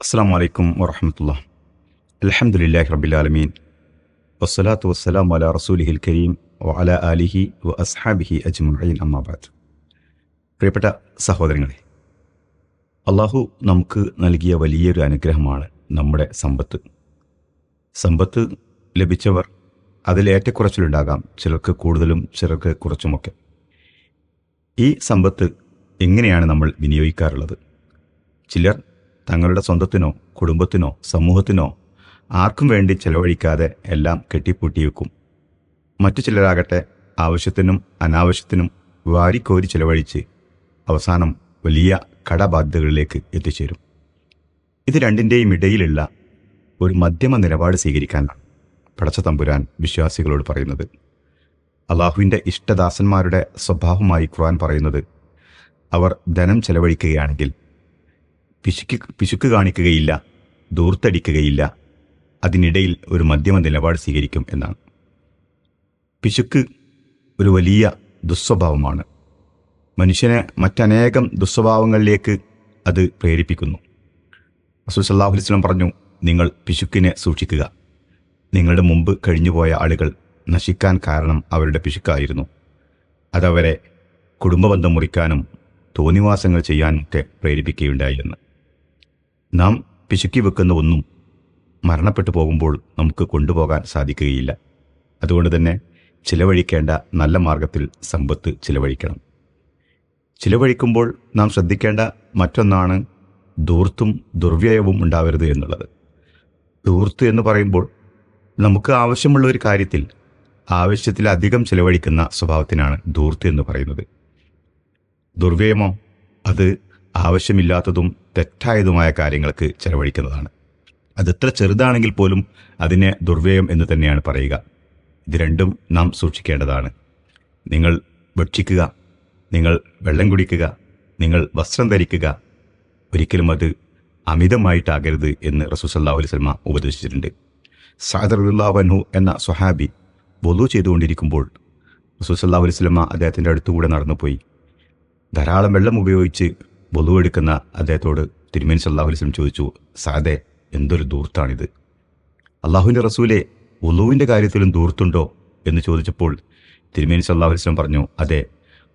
അസ്സാം വലൈക്കും വറഹമത്തുള്ള. അലഹമുല്ലാഹി റബിലാലമീൻ വസ്സലാത്തു വസ്സലാം വല റസൂലിഹിൽ കരീം വല അലിഹി വ അസ്ഹാബിഹി അമ്മാബാദ് പ്രിയപ്പെട്ട സഹോദരങ്ങളെ അള്ളാഹു നമുക്ക് നൽകിയ വലിയൊരു അനുഗ്രഹമാണ് നമ്മുടെ സമ്പത്ത്. സമ്പത്ത് ലഭിച്ചവർ അതിൽ ഏറ്റക്കുറച്ചിലുണ്ടാകാം ചിലർക്ക് കൂടുതലും ചിലർക്ക് കുറച്ചുമൊക്കെ. ഈ സമ്പത്ത് എങ്ങനെയാണ് നമ്മൾ വിനിയോഗിക്കാറുള്ളത്? ചിലർ തങ്ങളുടെ സ്വന്തത്തിനോ കുടുംബത്തിനോ സമൂഹത്തിനോ ആർക്കും വേണ്ടി ചെലവഴിക്കാതെ എല്ലാം കെട്ടിപ്പൂട്ടി വെക്കും മറ്റു ചിലരാകട്ടെ ആവശ്യത്തിനും അനാവശ്യത്തിനും വാരിക്കോരി ചെലവഴിച്ച് അവസാനം വലിയ കടബാധ്യതകളിലേക്ക് എത്തിച്ചേരും. ഇത് രണ്ടിന്റെയും ഇടയിലുള്ള ഒരു മധ്യമ നിലപാട് സ്വീകരിക്കാനാണ് പടച്ച തമ്പുരാൻ വിശ്വാസികളോട് പറയുന്നത്. അള്ളാഹുവിന്റെ ഇഷ്ടദാസന്മാരുടെ സ്വഭാവമായി ഖുർആൻ പറയുന്നത് അവർ ധനം ചെലവഴിക്കുകയാണെങ്കിൽ പിശുക്ക് പിശുക്ക് കാണിക്കുകയില്ല ദൂർത്തടിക്കുകയില്ല അതിനിടയിൽ ഒരു മധ്യമ നിലപാട് സ്വീകരിക്കും എന്നാണ്. പിശുക്ക് ഒരു വലിയ ദുസ്വഭാവമാണ്. മനുഷ്യനെ മറ്റനേകം ദുസ്വഭാവങ്ങളിലേക്ക് അത് പ്രേരിപ്പിക്കുന്നു. സല്ലാഹു അലൈസ്ലം പറഞ്ഞു നിങ്ങൾ പിശുക്കിനെ സൂക്ഷിക്കുക. നിങ്ങളുടെ മുമ്പ് കഴിഞ്ഞുപോയ ആളുകൾ നശിക്കാൻ കാരണം അവരുടെ പിശുക്കായിരുന്നു. അതവരെ കുടുംബബന്ധം മുറിക്കാനും തോന്നിവാസങ്ങൾ ചെയ്യാനും ഒക്കെ പ്രേരിപ്പിക്കുകയുണ്ടായി നാം പിശുക്കി വെക്കുന്ന ഒന്നും മരണപ്പെട്ടു പോകുമ്പോൾ നമുക്ക് കൊണ്ടുപോകാൻ സാധിക്കുകയില്ല. അതുകൊണ്ട് തന്നെ ചിലവഴിക്കേണ്ട നല്ല മാർഗത്തിൽ സമ്പത്ത് ചിലവഴിക്കണം. ചിലവഴിക്കുമ്പോൾ നാം ശ്രദ്ധിക്കേണ്ട മറ്റൊന്നാണ് ദൂർത്തും ദുർവ്യയവും ഉണ്ടാവരുത് എന്നുള്ളത്. ദൂർത്ത് എന്ന് പറയുമ്പോൾ നമുക്ക് ആവശ്യമുള്ള ഒരു കാര്യത്തിൽ ആവശ്യത്തിലധികം ചിലവഴിക്കുന്ന സ്വഭാവത്തിനാണ് ദൂർത്ത് എന്ന് പറയുന്നത്. ദുർവ്യയമോ അത് ആവശ്യമില്ലാത്തതും തെറ്റായതുമായ കാര്യങ്ങൾക്ക് ചെലവഴിക്കുന്നതാണ്. അതെത്ര ചെറുതാണെങ്കിൽ പോലും അതിനെ ദുർവ്യയം എന്ന് തന്നെയാണ് പറയുക. ഇത് രണ്ടും നാം സൂക്ഷിക്കേണ്ടതാണ്. നിങ്ങൾ ഭക്ഷിക്കുക നിങ്ങൾ വെള്ളം കുടിക്കുക നിങ്ങൾ വസ്ത്രം ധരിക്കുക. ഒരിക്കലും അത് അമിതമായിട്ടാകരുത് എന്ന് റസൂസല്ലാഹു അലൈസ്മ ഉപദേശിച്ചിട്ടുണ്ട്. സാദറുല്ലാവൻഹു എന്ന സ്വഹാബി ബൊലു ചെയ്തുകൊണ്ടിരിക്കുമ്പോൾ റസൂസല്ലാഹു അലൈസ്മ അദ്ദേഹത്തിന്റെ അടുത്തുകൂടെ നടന്നുപോയി. ധാരാളം വെള്ളം ഉപയോഗിച്ച് ബൊലു എടുക്കുന്ന അദ്ദേഹത്തോട് തിരുമേനി സല്ലാഹു അലിസ്ലം ചോദിച്ചു സാദെ എന്തൊരു ദൂർത്താണിത് അള്ളാഹുവിന്റെ റസൂലെ ഉളുവിന്റെ കാര്യത്തിലും ദൂർത്തുണ്ടോ എന്ന് ചോദിച്ചപ്പോൾ തിരുമേനി സല്ലാഹു അലിസ്ലം പറഞ്ഞു അതെ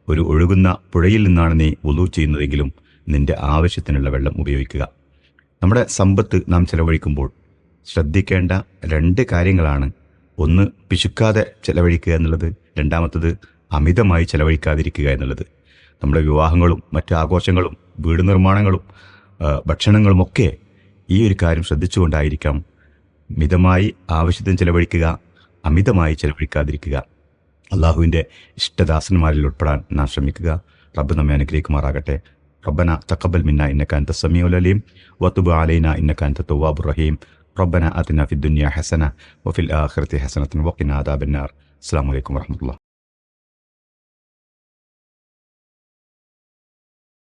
ഒരു ഒഴുകുന്ന പുഴയിൽ നിന്നാണ് നീ ഉളു ചെയ്യുന്നതെങ്കിലും നിന്റെ ആവശ്യത്തിനുള്ള വെള്ളം ഉപയോഗിക്കുക. നമ്മുടെ സമ്പത്ത് നാം ചെലവഴിക്കുമ്പോൾ ശ്രദ്ധിക്കേണ്ട രണ്ട് കാര്യങ്ങളാണ്. ഒന്ന് പിശുക്കാതെ ചെലവഴിക്കുക എന്നുള്ളത്. രണ്ടാമത്തത് അമിതമായി ചെലവഴിക്കാതിരിക്കുക എന്നുള്ളത്. നമ്മുടെ വിവാഹങ്ങളും മറ്റ് ആഘോഷങ്ങളും വീട് നിർമ്മാണങ്ങളും ഭക്ഷണങ്ങളും ഒക്കെ ഈ ഒരു കാര്യം ശ്രദ്ധിച്ചുകൊണ്ടായിരിക്കാം മിതമായി ആവശ്യത്തിന് ചെലവഴിക്കുക അമിതമായി ചെലവഴിക്കാതിരിക്കുക. അള്ളാഹുവിന്റെ ഇഷ്ടദാസന്മാരിൽ ഉൾപ്പെടാൻ നാം ശ്രമിക്കുക. റബ്ബ് നമ്മെ അനുഗ്രഹിക്കുമാറാകട്ടെ. റബ്ബന തക്കബൽ മിന്ന ഇന്നക്കാൻ തസമിയുലലീം വത്തുബ് ആലൈന ഇന്നക്കാൻ തത്തുവാബു റഹീം. റബ്ബന അതിന ഫിദ്ദുനിയ ഹസന വഫിൽ ആഖിറത്തി ഹസനത്തിൻ വഖിന ആദാബന്നാർ അസ്സാം വലൈക്കും വർഹമത്തുള്ള